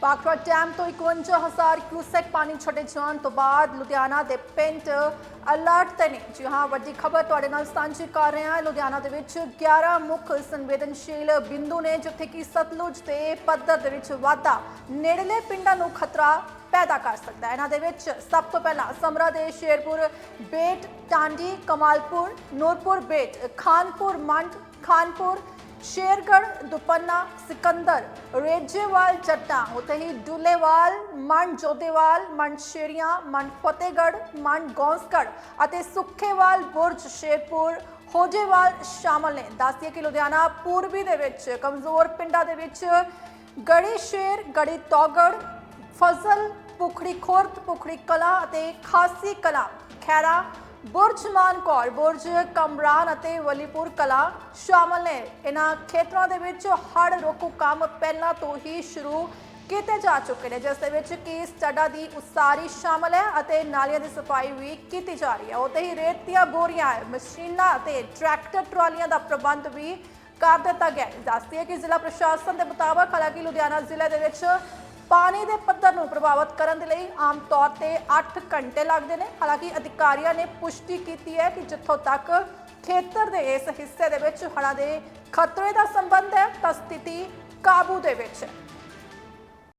Bhakra dam ਤੋਂ 51000 cusec ਪਾਣੀ ਛੱਡੇ ਜਾਣ ਤੋਂ ਬਾਅਦ ਲੁਧਿਆਣਾ ਦੇ ਪਿੰਡ ਅਲਰਟ ਤੇ ਨੇ। ਜੀ ਹਾਂ, ਵੱਡੀ ਖਬਰ ਤੁਹਾਡੇ ਨਾਲ ਸਾਂਝੀ ਕਰ ਰਹੇ ਹਾਂ। ਲੁਧਿਆਣਾ ਦੇ ਵਿੱਚ 11 ਮੁੱਖ ਸੰਵੇਦਨਸ਼ੀਲ ਬਿੰਦੂ ਨੇ, ਜਿੱਥੇ ਕਿ ਸਤਲੁਜ ਦੇ ਪੱਧਰ ਦੇ ਵਿੱਚ ਵਾਧਾ ਨੇੜਲੇ ਪਿੰਡਾਂ ਨੂੰ ਖਤਰਾ ਪੈਦਾ ਕਰ ਸਕਦਾ ਹੈ। ਇਹਨਾਂ ਦੇ ਵਿੱਚ ਸਭ ਤੋਂ ਪਹਿਲਾਂ ਸਮਰਾ ਦੇ ਸ਼ੇਰਪੁਰ, ਬੇਟ, ਟਾਂਡੀ, ਕਮਾਲਪੁਰ, ਨੂਰਪੁਰ ਬੇਟ, ਖਾਨਪੁਰ, ਮੰਡ, ਖਾਨਪੁਰ ਸ਼ੇਰਗੜ ਦੁਪੰਨਾ ਸਿਕੰਦਰ ਰੇਜੇਵਾਲ ਜੱਟਾਂ ਉਤੇ ਹੀ ਡੁੱਲੇਵਾਲ ਮਨ ਜੋਧੇਵਾਲ ਮਨ ਸ਼ੇਰੀਆਂ ਮਨ ਫਤਿਹਗੜ੍ਹ ਮਨ ਗੌਂਸਗੜ੍ਹ ਅਤੇ ਸੁੱਖੇਵਾਲ ਬੁਰਜ ਸ਼ੇਰਪੁਰ ਹੋਜੇਵਾਲ ਸ਼ਾਮਲ ਨੇ ਦੱਸਦੀਏ ਕਿ ਲੁਧਿਆਣਾ ਪੂਰਬੀ ਦੇ ਵਿੱਚ ਕਮਜ਼ੋਰ ਪਿੰਡਾਂ ਦੇ ਵਿੱਚ ਗੜੀ ਸ਼ੇਰ ਗੜੀ ਤੌਗੜ ਫਜ਼ਲ ਪੁਖੜੀ ਖੁਰਦ ਪੁਖੜੀ ਕਲਾ ਅਤੇ ਖਾਸੀ ਕਲਾ ਖੈਰਾ ਬੁਰਜ ਮਾਨਕੌਰ ਬੁਰਜ ਕਮਰਾਨ ਅਤੇ ਵਲੀਪੁਰ ਕਲਾ ਸ਼ਾਮਲ ਨੇ। ਇਹਨਾਂ ਖੇਤਰਾਂ ਦੇ ਵਿੱਚ ਹੜ ਰੋਕੂ ਕੰਮ ਪਹਿਲਾਂ ਤੋਂ ਹੀ ਸ਼ੁਰੂ ਕੀਤੇ ਜਾ ਚੁੱਕੇ ਨੇ, ਜਿਸ ਦੇ ਵਿੱਚ ਕੀ ਸਟੱਡਾ ਦੀ ਉਸਾਰੀ ਸ਼ਾਮਲ ਹੈ ਅਤੇ ਨਾਲੀਆਂ ਦੀ ਸਫ਼ਾਈ ਵੀ ਕੀਤੀ ਜਾ ਰਹੀ ਹੈ। ਉੱਥੇ ਹੀ ਰੇਤ ਦੀਆਂ ਬੋਰੀਆਂ, ਮਸ਼ੀਨਾਂ ਅਤੇ ਟਰੈਕਟਰ ਟਰਾਲੀਆਂ ਦਾ ਪ੍ਰਬੰਧ ਵੀ ਕਰ ਦਿੱਤਾ ਗਿਆ ਦੱਸਦੀ ਹੈ ਕਿ ਜ਼ਿਲ੍ਹਾ ਪ੍ਰਸ਼ਾਸਨ ਦੇ ਮੁਤਾਬਕ ਹਾਲਾਂਕਿ ਲੁਧਿਆਣਾ ਜ਼ਿਲ੍ਹੇ ਦੇ ਵਿੱਚ ਪਾਣੀ ਦੇ ਪੱਧਰ ਨੂੰ ਪ੍ਰਭਾਵਿਤ ਕਰਨ ਦੇ ਲਈ ਆਮ ਤੌਰ ਤੇ 8 ਘੰਟੇ ਲੱਗਦੇ ਨੇ। ਹਾਲਾਂਕਿ ਅਧਿਕਾਰੀਆਂ ਨੇ ਪੁਸ਼ਟੀ ਕੀਤੀ ਹੈ ਕਿ ਜਿੱਥੋਂ ਤੱਕ ਖੇਤਰ ਦੇ ਇਸ ਹਿੱਸੇ ਦੇ ਵਿੱਚ ਹੜ੍ਹਾਂ ਦੇ ਖਤਰੇ ਦਾ ਸੰਬੰਧ ਹੈ, ਤਾਂ ਸਥਿਤੀ ਕਾਬੂ ਦੇ ਵਿੱਚ ਹੈ।